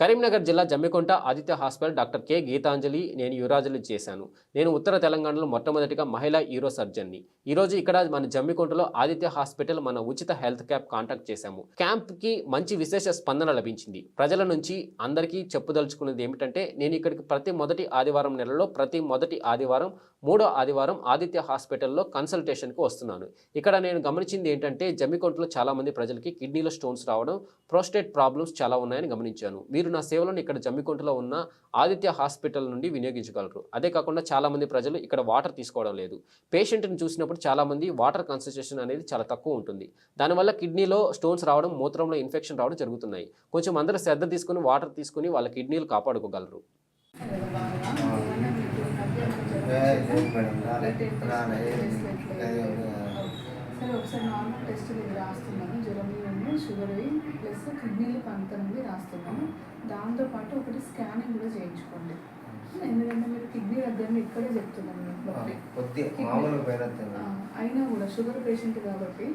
కరీంనగర్ జిల్లా Jammikonta Aditya hospital doctor K Geetanjali నేను యువరాజులు చేశాను. నేను ఉత్తర తెలంగాణలో మొట్టమొదటిగా మహిళా యూరో సర్జన్ని. ఈరోజు ఇక్కడ మన జమ్మికొంటలో ఆదిత్య హాస్పిటల్ మన ఉచిత హెల్త్ క్యాంప్ కాంటాక్ట్ చేశాము. క్యాంప్కి మంచి విశేష స్పందన లభించింది. ప్రజల నుంచి అందరికీ చెప్పుదలుచుకున్నది ఏమిటంటే నేను ఇక్కడికి ప్రతి మొదటి ఆదివారం నెలలో ప్రతి మొదటి ఆదివారం మూడో ఆదివారం ఆదిత్య హాస్పిటల్లో కన్సల్టేషన్కి వస్తున్నాను. ఇక్కడ నేను గమనించింది ఏంటంటే జమ్మికొంటలో చాలామంది ప్రజలకి కిడ్నీలో స్టోన్స్ రావడం ప్రోస్టేట్ ప్రాబ్లమ్స్ చాలా ఉన్నాయని గమనించాను. మీరు నా సేవలను ఇక్కడ జమ్మికొంటలో ఉన్న ఆదిత్య హాస్పిటల్ నుండి వినియోగించగలరు. అదే కాకుండా చాలామంది ప్రజలు ఇక్కడ వాటర్ తీసుకోవడం లేదు. పేషెంట్ని చూసినప్పుడు చాలామంది వాటర్ కన్సన్ట్రేషన్ అనేది చాలా తక్కువ ఉంటుంది. దానివల్ల కిడ్నీలో స్టోన్స్ రావడం మూత్రంలో ఇన్ఫెక్షన్ రావడం జరుగుతున్నాయి. కొంచెం అందరూ శ్రద్ధ తీసుకుని వాటర్ తీసుకుని వాళ్ళ కిడ్నీలు కాపాడుకోగలరు. సరే ఒకసారి నార్మల్ టెస్ట్ రాస్తున్నాను. జ్వరం ప్లస్ కిడ్నీలు పంత నుండి రాస్తున్నాను దాంతోపాటు ఒకటి స్కానింగ్ కూడా చేయించుకోండి. ఎందుకంటే మీరు కిడ్నీ దగ్గర ఇక్కడే చెప్తున్నాను అయినా కూడా షుగర్ పేషెంట్ కాబట్టి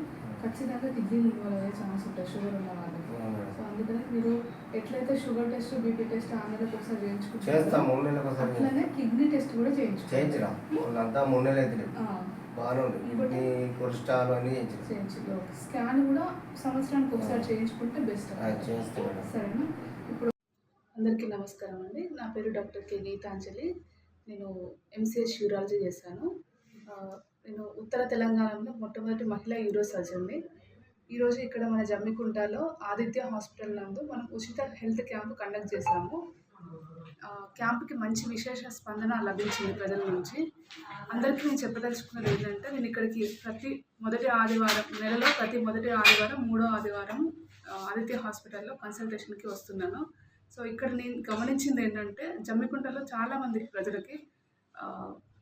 ఖచ్చితంగా కిడ్నీ ఇన్వాల్వ్ అయ్యే ఛాన్స్ ఉంటుంది షుగర్ ఉన్న వాళ్ళకి. సో అందుకని మీరు ఎట్లయితే షుగర్ టెస్ట్ బీపీ టెస్ట్ ఆ నెలకు ఒకసారి చేస్తాం చేయించుకుంటారు మూడు నెలలకు ఒకసారి అట్లనే కిడ్నీ టెస్ట్ కూడా చేయించుకోండి. చేయించరా వాళ్ళంతా మూడు నెలలు అయితే ఆ, బాగానే ఉంది. కిడ్నీ కొలెస్ట్రాల్ అని చేయించరా చేయించు స్కాన్ కూడా సంవత్సరానికి ఒకసారి చేయించుకుంటే బెస్ట్. చేస్తాం మేడం. సరేనా? ఇప్పుడు అందరికీ నమస్కారం అండి. నా పేరు డాక్టర్ కె. గీతాంజలి. నేను ఎంసీఎస్ యూరాలజీ చేశాను. నేను ఉత్తర తెలంగాణలో మొట్టమొదటి మహిళా యూరో సర్జన్ని ఈరోజు ఇక్కడ మన జమ్మికుంటలో ఆదిత్య హాస్పిటల్ నందు మనం ఉచిత హెల్త్ క్యాంప్ కండక్ట్ చేశాము. క్యాంప్కి మంచి విశేష స్పందన లభించింది ప్రజల నుంచి. అందరికీ నేను చెప్పదలుచుకున్నది ఏంటంటే నేను ఇక్కడికి ప్రతి మొదటి ఆదివారం నెలలో ప్రతి మొదటి ఆదివారం మూడో ఆదివారం ఆదిత్య హాస్పిటల్లో కన్సల్టేషన్కి వస్తున్నాను. సో ఇక్కడ నేను గమనించింది ఏంటంటే జమ్మికుంటలో చాలామంది ప్రజలకి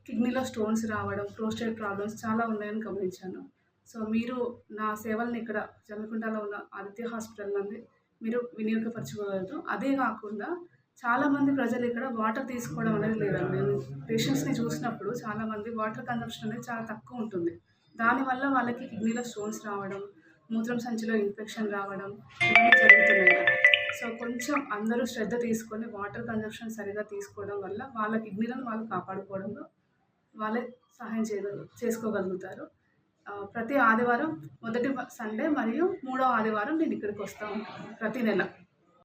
కిడ్నీలో స్టోన్స్ రావడం ప్రోస్టేట్ ప్రాబ్లమ్స్ చాలా ఉన్నాయని గమనించాను. సో మీరు నా సేవలను ఇక్కడ జమ్మికుంటలో ఉన్న ఆదిత్య హాస్పిటల్ నుండి మీరు వినియోగపరచుకోగలరు అదే కాకుండా చాలామంది ప్రజలు ఇక్కడ వాటర్ తీసుకోవడం అనేది లేదండి. నేను పేషెంట్స్ని చూసినప్పుడు చాలామంది వాటర్ కన్సంప్షన్ అనేది చాలా తక్కువ ఉంటుంది. దానివల్ల వాళ్ళకి కిడ్నీలో స్టోన్స్ రావడం మూత్రం సంచిలో ఇన్ఫెక్షన్ రావడం ఇవన్నీ జరుగుతున్నాయి. సో కొంచెం అందరూ శ్రద్ధ తీసుకొని వాటర్ కన్సంప్షన్ సరిగా తీసుకోవడం వల్ల వాళ్ళ కిడ్నీలను వాళ్ళు కాపాడుకోవడంలో వాళ్ళే సహాయం చేయ చేసుకోగలుగుతారు. ప్రతి ఆదివారం మొదటి సండే మరియు మూడో ఆదివారం నేను ఇక్కడికి వస్తూ ఉంటాను ప్రతి నెల.